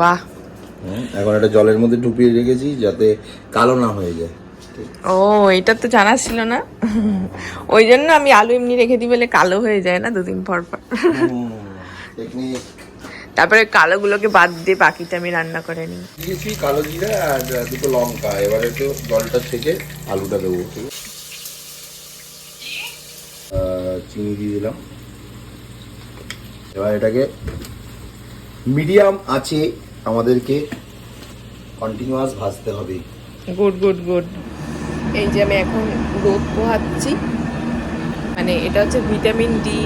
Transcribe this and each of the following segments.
বাহ। হুম, এখন একটা জলের মধ্যে ডুবিয়ে রেখেছি যাতে কালো না হয়ে যায়। ও এটা তো জানা ছিল না। ওই জন্য আমি আলু এমনি রেখে দিই বলে কালো হয়ে যায় না দুদিন পর পর। তারপরে কালোগুলোকে বাদ দিয়ে বাকিটা আমি রান্না করে নিই। দিয়েছি কালো জিরা আর দুটো লঙ্কা। এবার একটু জলটা থেকে আলুটা দেবো। চিনি দিয়ে দিলাম। এবার এটাকে মিডিয়াম আছে আমাদেরকে কন্টিনিউয়াস ভাজতে হবে। Good good good. এই যে আমি এখন রোদ পোহাচ্ছি। মানে এটা হচ্ছে ভিটামিন ডি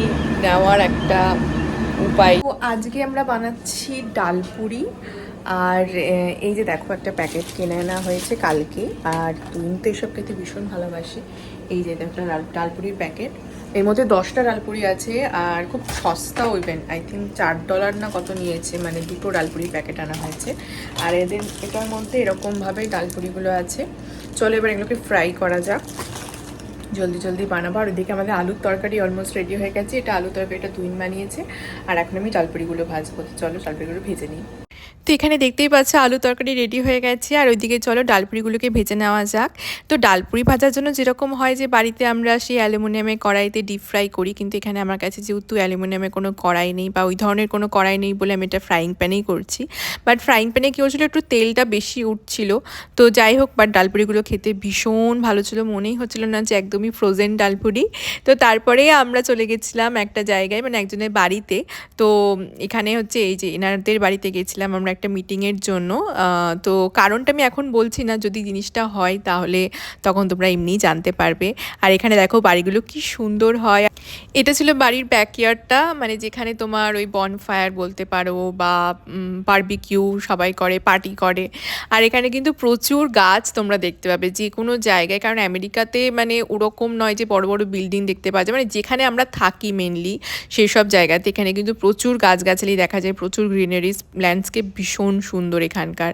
নেওয়ার একটা উপায়। তো আজকে আমরা বানাচ্ছি ডালপুরি আর এই যে দেখো একটা প্যাকেট কিনে আনা হয়েছে কালকে। আর তুই তো এসব খেতে ভীষণ ভালোবাসি। এই যে একটা ডাল ডালপুরির প্যাকেট এর মধ্যে দশটা ডালপুরি আছে আর খুব সস্তা ইভেন আই থিঙ্ক চার ডলার না কত নিয়েছে মানে দুটো ডালপুরির প্যাকেট আনা হয়েছে। আর এদের, এটার মধ্যে এরকমভাবে ডালপুরিগুলো আছে। চলো এবার এগুলোকে ফ্রাই করা যাক। জলদি জলদি বানাবো। আর ওদিকে আমাদের আলুর তরকারি অলমোস্ট রেডি হয়ে গেছে। এটা আলুর তরকারিটা তুইন বানিয়েছে। আর এখন আমি ডালপুরিগুলো ভাজবো। চলো ডালপুরিগুলো ভেজে নিই। তো এখানে দেখতেই পাচ্ছ আলু তরকারি রেডি হয়ে গেছে। আর ওইদিকে চলো ডালপুরিগুলোকে ভেজে নেওয়া যাক। তো ডালপুরি ভাজার জন্য যেরকম হয় যে বাড়িতে আমরা সেই অ্যালুমিনিয়ামে কড়াইতে ডিপ ফ্রাই করি, কিন্তু এখানে আমার কাছে যেহেতু অ্যালুমিনিয়ামে কোনো কড়াই নেই বা ওই ধরনের কোনো কড়াই নেই বলে আমি এটা ফ্রাইং প্যানেই করছি। বাট ফ্রাইং প্যানে কী হচ্ছিল একটু তেলটা বেশি উঠছিল। তো যাই হোক বাট ডালপুরিগুলো খেতে ভীষণ ভালো ছিল। মনেই হচ্ছিল না যে একদমই ফ্রোজেন ডালপুরি। তো তারপরে আমরা চলে গেছিলাম একটা জায়গায় মানে একজনের বাড়িতে। তো এখানে হচ্ছে এই যে এনারদের বাড়িতে গেছিলাম আমরা একটা মিটিংয়ের জন্য। তো কারণটা আমি এখন বলছি না, যদি জিনিসটা হয় তাহলে তখন তোমরা এমনিই জানতে পারবে। আর এখানে দেখো বাড়িগুলো কি সুন্দর হয়। এটা ছিল বাড়ির ব্যাকইয়ার্ডটা মানে যেখানে তোমার ওই বনফায়ার বলতে পারো বা বারবিকিউ সবাই করে পার্টি করে। আর এখানে কিন্তু প্রচুর গাছ তোমরা দেখতে পাবে, যে কোনো জায়গায়। কারণ আমেরিকাতে মানে ওরকম নয় যে বড় বড় বিল্ডিং দেখতে পাওয়া যায়। মানে যেখানে আমরা থাকি মেনলি সেই সব জায়গাতে এখানে কিন্তু প্রচুর গাছগাছালি দেখা যায়, প্রচুর গ্রিনারিজ ল্যান্ডস্কেপ ভীষণ সুন্দর এখানকার।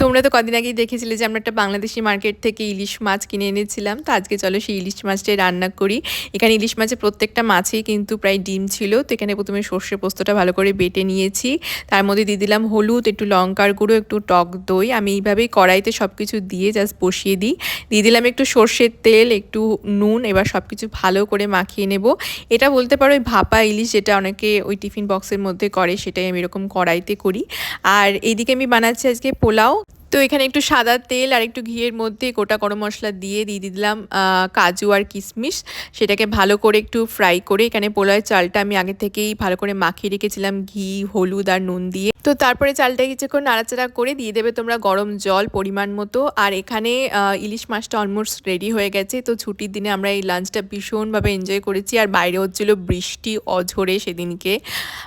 তোমরা তো কদিন আগেই দেখেছিলে যে আমরা একটা বাংলাদেশি মার্কেট থেকে ইলিশ মাছ কিনে এনেছিলাম। তো আজকে চলো সেই ইলিশ মাছটাই রান্না করি। এখানে ইলিশ মাছের প্রত্যেকটা মাছেই কিন্তু প্রায় ডিম ছিল। তো এখানে প্রথমে সর্ষে পোস্তটা ভালো করে বেটে নিয়েছি। তার মধ্যে দিয়ে দিলাম হলুদ, একটু লঙ্কার গুঁড়ো, একটু টক দই। আমি এইভাবেই কড়াইতে সব কিছু দিয়ে জাস্ট বসিয়ে দিই। দিয়ে দিলাম একটু সর্ষের তেল, একটু নুন, এবার সব কিছু ভালো করে মাখিয়ে নেব। এটা বলতে পারো ওই ভাপা ইলিশ যেটা অনেকে ওই টিফিন বক্সের মধ্যে করে, সেটাই আমি এরকম কড়াইতে করি। আর এইদিকে আমি বানাচ্ছি আজকে পোলাও। তো এখানে একটু সাদা তেল আর একটু ঘিয়ের মধ্যে গোটা গরম মশলা দিয়ে দিয়ে দিলাম কাজু আর কিশমিশ। সেটাকে ভালো করে একটু ফ্রাই করে এখানে পোলাওয়ের চালটা আমি আগে থেকেই ভালো করে মাখিয়ে রেখেছিলাম, ঘি, হলুদ আর নুন দিয়ে। তো তারপরে চালটা কিছুক্ষণ নাড়াচাড়া করে দিয়ে দেবে তোমরা গরম জল পরিমাণ মতো। আর এখানে ইলিশ মাছটা অলমোস্ট রেডি হয়ে গেছে। তো ছুটির দিনে আমরা এই লাঞ্চটা ভীষণভাবে এনজয় করেছি। আর বাইরে হচ্ছিল বৃষ্টি অঝরে সেদিনকে।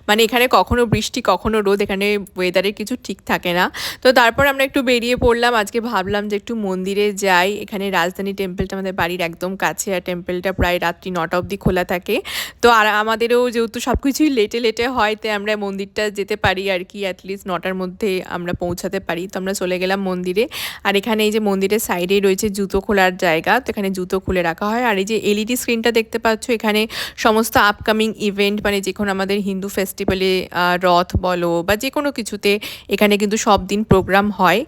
মানে এখানে কখনো বৃষ্টি, কখনো রোদ, এখানে ওয়েদারের কিছু ঠিক থাকে না। তো তারপর আমরা একটু বেরিয়ে পড়লাম। আজকে ভাবলাম যে একটু মন্দিরে যাই। এখানে রাজধানী টেম্পলটা আমাদের বাড়ির একদম কাছে। আর টেম্পলটা প্রায় রাত্রি নটা অবধি খোলা থাকে। তো আর আমাদেরও যেহেতু সব কিছুই লেটে লেটে হয়, তাই আমরা মন্দিরটা যেতে পারি আর কি। অ্যাটলিস্ট নটার মধ্যে আমরা পৌঁছাতে পারি। তো আমরা চলে গেলাম মন্দিরে। আর এখানে এই যে মন্দিরের সাইডেই রয়েছে জুতো খোলার জায়গা। তো এখানে জুতো খুলে রাখা হয়। আর এই যে এলইডি স্ক্রিনটা দেখতে পাচ্ছ, এখানে সমস্ত আপকামিং ইভেন্ট মানে যে কোনো আমাদের হিন্দু ফেস্টিভ্যালে রথ বলো বা যে কোনো কিছুতে এখানে কিন্তু সব দিন প্রোগ্রাম হয়।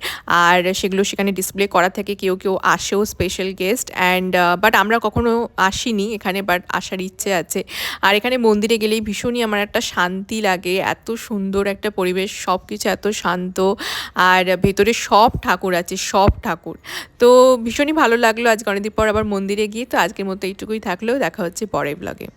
আর সেগুলো সেখানে ডিসপ্লে করা থাকে। কেউ কেউ আসেও স্পেশাল গেস্ট অ্যান্ড বাট আমরা কখনো আসিনি এখানে বাট আসার ইচ্ছে আছে। আর এখানে মন্দিরে গেলেই ভীষণই আমার একটা শান্তি লাগে। এত সুন্দর একটা পরিবেশ সব কিছু এত শান্ত আর ভেতরে সব ঠাকুর আছে, সব ঠাকুর। তো ভীষণই ভালো লাগল আজকে অনেকদিন পর আবার মন্দিরে গিয়ে। তো আজকের মতো এইটুকুই থাকলেও দেখা হচ্ছে পরের ব্লগে